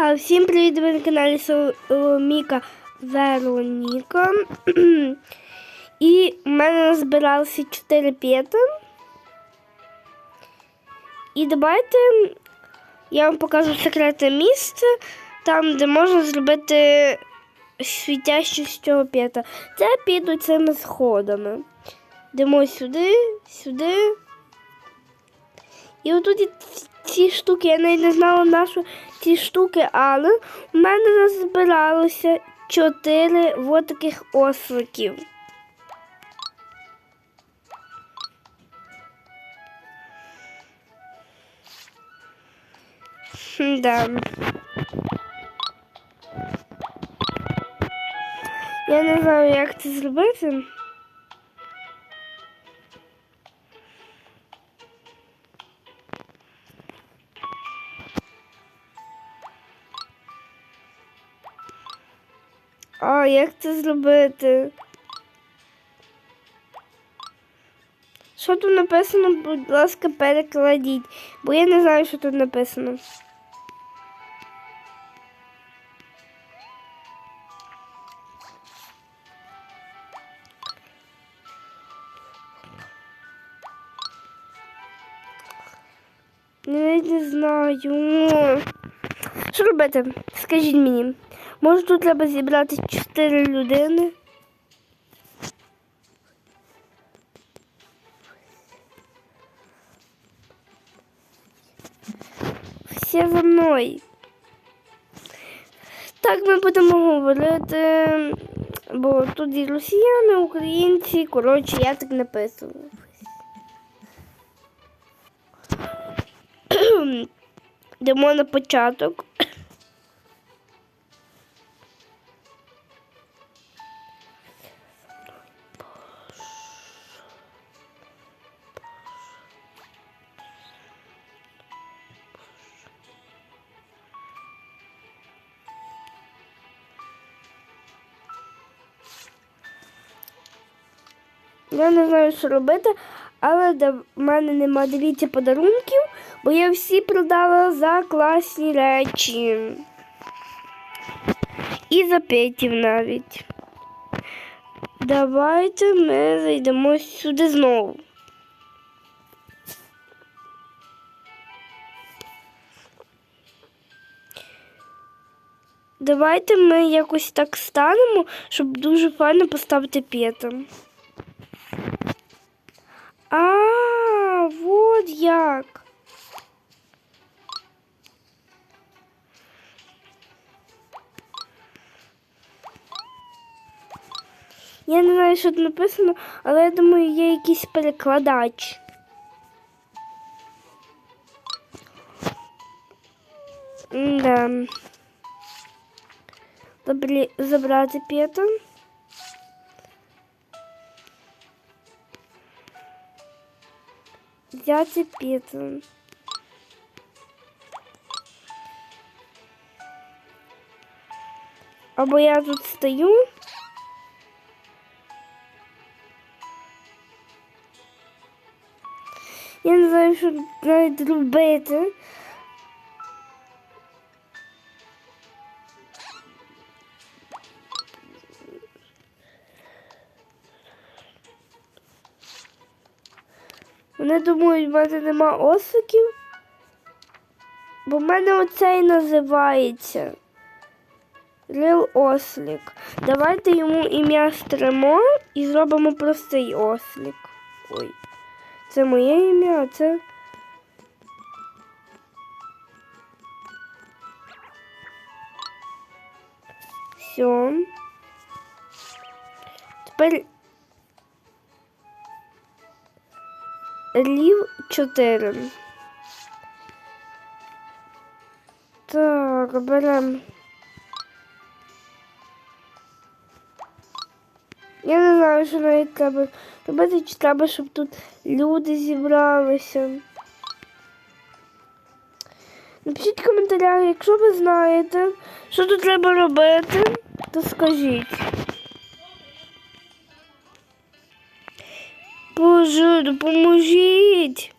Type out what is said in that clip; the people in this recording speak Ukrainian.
А, всім привіт, ви на каналі Соломіка Вероніка. І в мене збиралося 4 п'єта. І давайте я вам покажу секретне місце, там, де можна зробити світящу з цього п'ята. Це піду цими сходами. Йдемо сюди, сюди. І отут ці штуки, я навіть не знала нашу ці штуки, але в мене назбиралося чотири от таких осликів. Да. Я не знаю, як це зробити. А, як це зробити? Що тут написано, будь ласка, перекладіть, бо я не знаю, що тут написано. Я не знаю. Що робити? Скажіть мені. Може тут треба зібрати 4 людини? Всі за мною. Так ми будемо говорити, бо тут і росіяни, українці, коротше, я так написала. Йдемо на початок. Я не знаю, що робити, але в мене нема дивіться подарунків, бо я всі продала за класні речі. І за п'ятів навіть. Давайте ми зайдемо сюди знову. Давайте ми якось так станемо, щоб дуже файно поставити п'ятом. Я не знаю, що тут написано, але я думаю, є якийсь перекладач. Да. Добре, забрати п'ятом. взяти піцу. Або я тут стою. Я не знаю, що навіть робити. Вони думають, в мене нема осликів, бо в мене оцей називається Лил Ослік. Давайте йому ім'я стримо і зробимо простий ослік. Ой, це моє ім'я, а це. Все. Тепер Лів 4. Так, беремо. Знаю, що навіть треба робити, чи треба, щоб тут люди зібралися. Напишіть в коментарях, якщо ви знаєте, що тут треба робити, то скажіть. Боже, допоможіть.